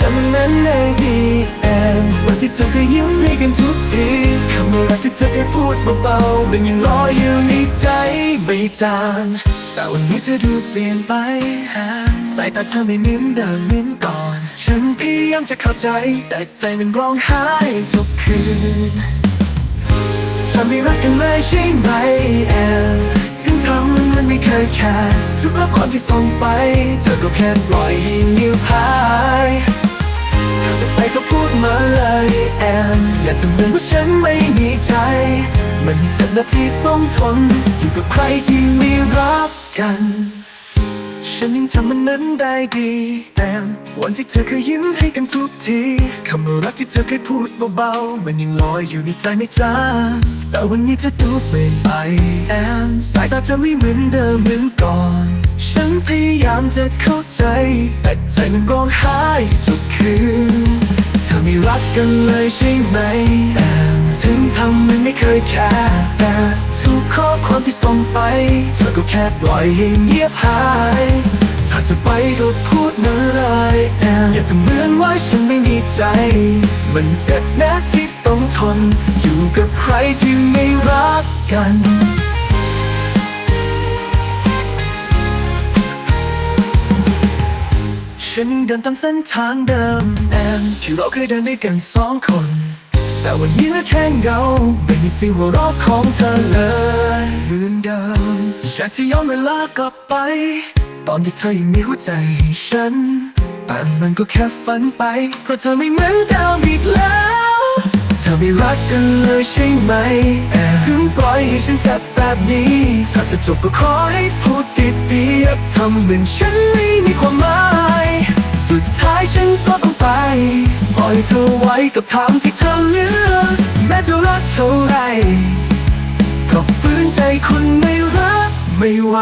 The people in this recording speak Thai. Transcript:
จำนั้นได้ดีแอนวันที่เธอเคยยิ้มให้กันทุกทีคำว่ารักที่เธอเคยพูดเบาๆมันยังลอยอยู่ในใจไม่จางแต่วันนี้เธอดูเปลี่ยนไปสายตาเธอไม่เหมือนเดิมเหมือนก่อน ฉันพยายามจะเข้าใจ แต่ใจมันร้องไห้ทุกคืนเธอไม่รักกันเลยใช่ไหมแอนถึงทำมันไม่เคยแคร์ทุกข้อความที่ส่งไป เธอก็แค่ปล่อยให้นิ้วหาย จะไปก็พูดมาเลยแอนอย่าทำเหมือนว่าฉันไม่มีใจ มันเจ็บนาทีต้องทน อยู่กับใครที่ไม่รักกัน ฉันยังจำมันนั้นได้ดีแต่วันที่เธอเคยยิ้มให้กันทุกทีคำว่ารักที่เธอเคยพูดเบาๆมันยังลอยอยู่ในใจไม่จางแต่วันนี้เธอดูเปลี่ยนไปแอนสายตาเธอไม่เหมือนเดิมเหมือนก่อน ฉันพยายามจะเข้าใจ แต่ใจมันร้องไห้ทุกคืนเธอไม่รักกันเลยใช่ไหมแอนถึงทำมันไม่เคยแค ส่งไป เธอก็แค่ปล่อยให้เงียบหาย ถ้าจะไปก็พูดมาเลยแอนอย่าทำเหมือนว่าฉันไม่มีใจ มันเจ็บนะที่ต้องทน อยู่กับใครที่ไม่รักกันฉันเดินตามเส้นทางเดิมแอนที่เราเคยเดินด้วยกันสองคน แต่วันนี้เหลือแค่เงาไม่มีสียงหัวเราะของเธอเลยเหมือนเดิมอยากจะย้อนเวลากลับไป ตอนที่เธอยังมีหัวใจให้ฉัน แต่มันก็แค่ฝันไป เพราะเธอไม่เหมือนเดิมอีกแล้ว เธอไม่รักกันเลยใช่ไหมแอบถึงปล่อยให้ฉันเจ็บแบบนี้ ถ้าจะจบก็ขอให้พูดดีๆอย่าทำเหมือนฉันไม่มีความหมาย สุดท้ายฉันก็ต้องไป ปล่อยเธอไว้กับทางที่เธอเลือกแม้จะรักเท่าไร ก็ฝืนใจคนไม่รักไม่ไหว